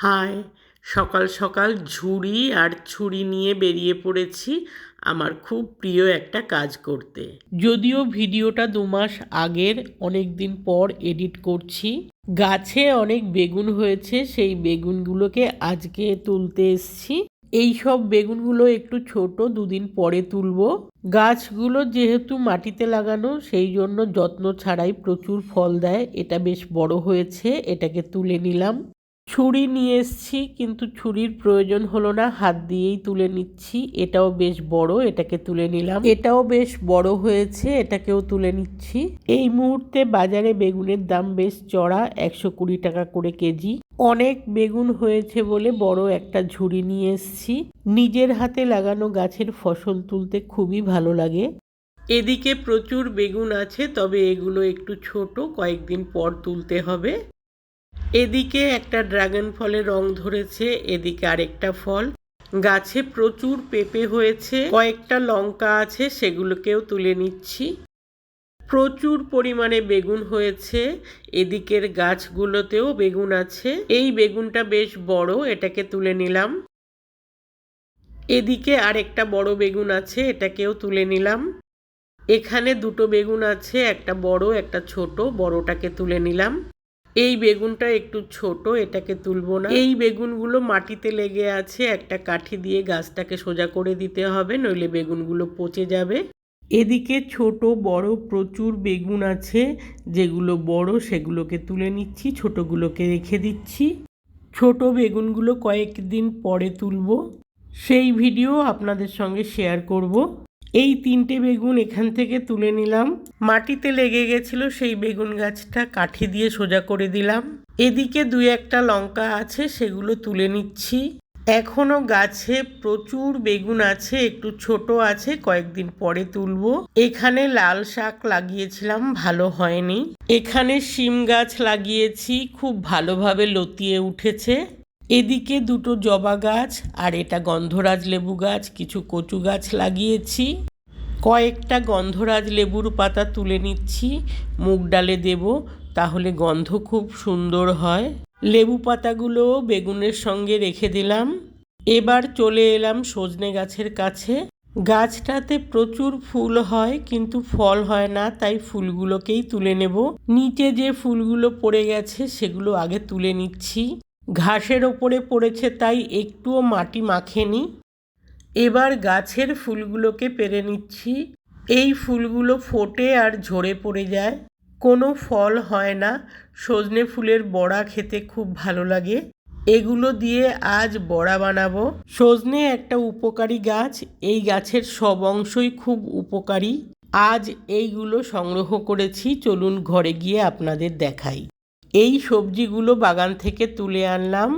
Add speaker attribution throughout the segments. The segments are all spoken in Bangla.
Speaker 1: হাই সকাল সকাল ঝুড়ি আর ছুরি নিয়ে বেরিয়ে পড়েছি আমার খুব প্রিয় একটা কাজ করতে। যদিও ভিডিওটা দু মাস আগের, অনেক দিন পর এডিট করছি। গাছে অনেক বেগুন হয়েছে, সেই বেগুনগুলোকে আজকে তুলতে এসছি। এই সব বেগুনগুলো একটু ছোট, দুদিন পরে তুলবো। গাছগুলো যেহেতু মাটিতে লাগানো, সেই জন্য যত্ন ছাড়াই প্রচুর ফল দেয়। এটা বেশ বড় হয়েছে, এটাকে তুলে নিলাম। ছুরি নিয়ে এসছি, কিন্তু ছুরির প্রয়োজন হলো না। হাত দিয়েই তুলে নিচ্ছি। এটাও বেশ বড়, এটাকে তুলে নিলাম। এটাও বেশ বড় হয়েছে, এটাকেও তুলে নিচ্ছি। এই মুহূর্তে বাজারে বেগুনের দাম বেশ চড়া, একশো কুড়ি টাকা করে কেজি। অনেক বেগুন হয়েছে বলে বড় একটা ঝুড়ি নিয়ে এসছি। নিজের হাতে লাগানো গাছের ফসল তুলতে খুবই ভালো লাগে। এদিকে প্রচুর বেগুন আছে, তবে এগুলো একটু ছোট, কয়েকদিন পর তুলতে হবে। এদিকে একটা ড্রাগন ফলের রং ধরেছে, এদিকে আরেকটা ফল। গাছে প্রচুর পেঁপে হয়েছে, কয়েকটা লঙ্কা আছে, সেগুলোকেও তুলে নিচ্ছি। প্রচুর পরিমাণে বেগুন হয়েছে, এদিকের গাছগুলোতেও বেগুন আছে। এই বেগুনটা বেশ বড়, এটাকে তুলে নিলাম। এদিকে আরেকটা বড় বেগুন আছে, এটাকেও তুলে নিলাম। এখানে দুটো বেগুন আছে, একটা বড়, একটা ছোট, বড়টাকে তুলে নিলাম। এই বেগুনটা একটু ছোট, এটাকে তুলবো না। এই বেগুনগুলো মাটিতে লেগে আছে, একটা কাঠি দিয়ে গাছটাকে সোজা করে দিতে হবে, নইলে বেগুনগুলো পচে যাবে। এদিকে ছোট, বড় প্রচুর বেগুন আছে, যেগুলো বড় সেগুলোকে তুলে নিচ্ছি, ছোটগুলোকে রেখে দিচ্ছি। ছোট বেগুনগুলো কয়েকদিন পরে তুলবো। সেই ভিডিও আপনাদের সঙ্গে শেয়ার করব। এই তিনটে বেগুন এখান থেকে তুলে নিলাম। মাটিতে লেগে গেছিল সেই বেগুন গাছটা কাঠি দিয়ে সোজা করে দিলাম। এদিকে দুই একটা লঙ্কা আছে, সেগুলো তুলে নিচ্ছি। এখনও গাছে প্রচুর বেগুন আছে, একটু ছোট আছে, কয়েকদিন পরে তুলবো। এখানে লাল শাক লাগিয়েছিলাম, ভালো হয়নি। এখানে শিম গাছ লাগিয়েছি, খুব ভালোভাবে লতিয়ে উঠেছে। এদিকে দুটো জবা গাছ আর এটা গন্ধরাজ লেবু গাছ, কিছু কচু গাছ লাগিয়েছি। কয়েকটা গন্ধরাজ লেবুর পাতা তুলে নিচ্ছি, মুগ ডালে দেব, তাহলে গন্ধ খুব সুন্দর হয়। লেবু পাতাগুলো বেগুনের সঙ্গে রেখে দিলাম। এবার চলে এলাম সজনে গাছের কাছে। গাছটাতে প্রচুর ফুল হয়, কিন্তু ফল হয় না, তাই ফুলগুলোকেই তুলে নেব। নিচে যে ফুলগুলো পড়ে গেছে, সেগুলো আগে তুলে নিচ্ছি। ঘাসের ওপরে পড়েছে, তাই একটুও মাটি মাখেনি। এবার গাছের ফুলগুলোকে পেরে নিচ্ছি। এই ফুলগুলো ফোটে আর ঝরে পড়ে যায়। কোনো ফল হয় না। সজনে ফুলের বড়া খেতে খুব ভালো লাগে। এগুলো দিয়ে আজ বড়া বানাবো। সজনে একটা উপকারী গাছ। এই গাছের সব অংশই খুব উপকারী। আজ এইগুলো সংগ্রহ করেছি। চলুন ঘরে গিয়ে আপনাদের দেখাই। এই সবজিগুলো বাগান থেকে তুলে আনলাম।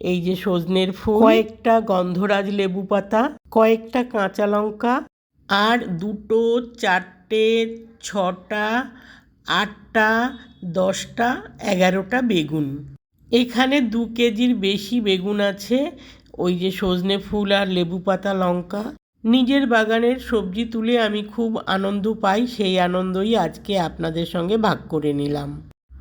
Speaker 1: এই যে সজনের ফুল কয়েকটা গন্ধরাজ লেবু পাতা কয়েকটা কাঁচা লঙ্কা আর দুটো চারটে ছটা আটটা দশটা এগারোটা বেগুন। এখানে দু কেজির বেশি বেগুন আছে। ওই যে সজনে ফুল আর লেবু পাতা লঙ্কা। নিজের বাগানের সবজি তুলে আমি খুব আনন্দ পাই। সেই আনন্দই আজকে আপনাদের সঙ্গে ভাগ করে নিলাম।